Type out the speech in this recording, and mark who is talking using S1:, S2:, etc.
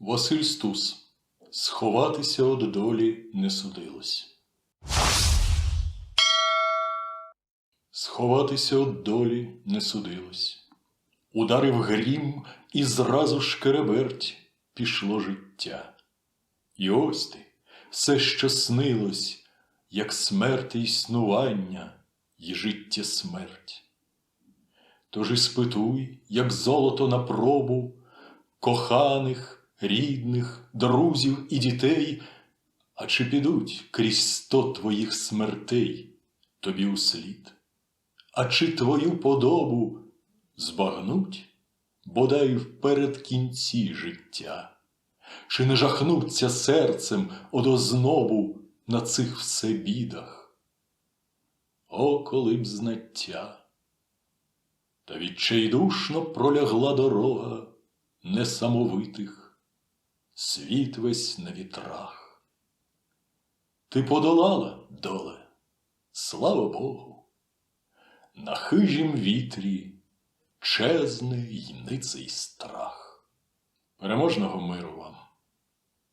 S1: Василь Стус. Сховатися од долі не судилось. Сховатися од долі не судилось. Ударив грім, і зразу шкереберть пішло життя. І ось ти, все, що снилось, як смерти існування, і життя смерть. Тож іспитуй, як золото на пробу, коханих, рідних, друзів і дітей, а чи підуть крізь сто твоїх смертей тобі услід? А чи твою подобу збагнуть, бодай вперед кінці життя? Чи не жахнуться серцем од ознобу на цих все бідах? О, коли б знаття! Та відчайдушно пролягла дорога несамовитих, світ весь на вітрах. Ти подолала, доле, слава Богу, на хижім вітрі чезне й ницей страх. Переможного миру!